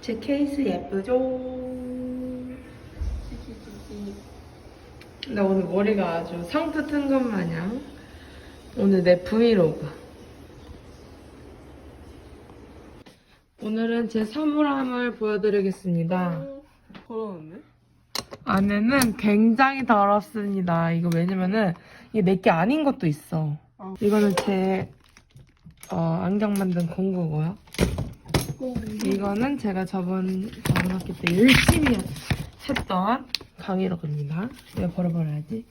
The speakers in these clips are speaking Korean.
제 케이스 예쁘죠? 나 오늘 머리가 아주 상표 튼것 마냥 오늘 내 브이로그 오늘은 제 사물함을 보여드리겠습니다 더러운데? 안에는 굉장히 더럽습니다 이거 왜냐면은 이게 내게 아닌 것도 있어 어. 이거는 제 어, 안경 만든 공구고요 이거는 제가 저번 고등학교 때 열심히 했던 강의록입니다. 이거 버려버려야지.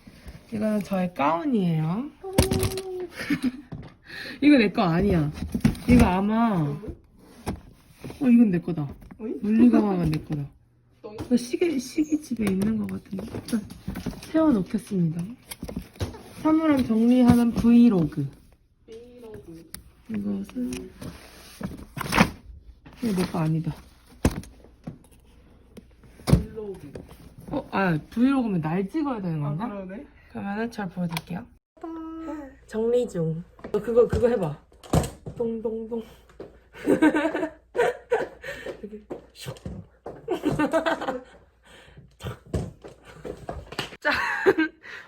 이거는 저의 가운이에요. 이거 내 거 아니야. 이거 아마 어 이건 내 거다. 물리가방은 내 거다. 똥? 이거 시계 시계 집에 있는 것 같은데 일단 세워놓겠습니다. 사물함 정리하는 브이로그. 이것은 이거 내거 아니다. 브이로그. 어, 아 브이로그면 날 찍어야 되는 아, 건가? 그러네. 그러면은 잘 보여드릴게요. 정리 중. 너 그거 그거 해봐. 동동동. 이렇게 슉.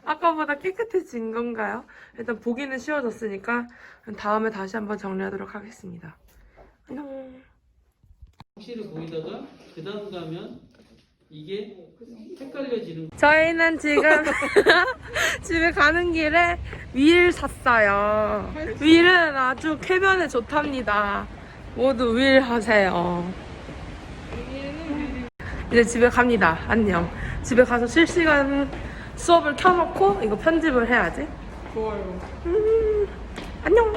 아까보다 깨끗해진 건가요? 일단 보기는 쉬워졌으니까 다음에 다시 한번 정리하도록 하겠습니다. 안녕. 확실히 보이다가 그 다음 가면 이게 헷갈려지는 저희는 지금 집에 가는 길에 윌 샀어요. 윌은 아주 쾌변에 좋답니다. 모두 윌 하세요. 이제 집에 갑니다. 안녕. 집에 가서 실시간 수업을 켜놓고 이거 편집을 해야지. 좋아요. 안녕.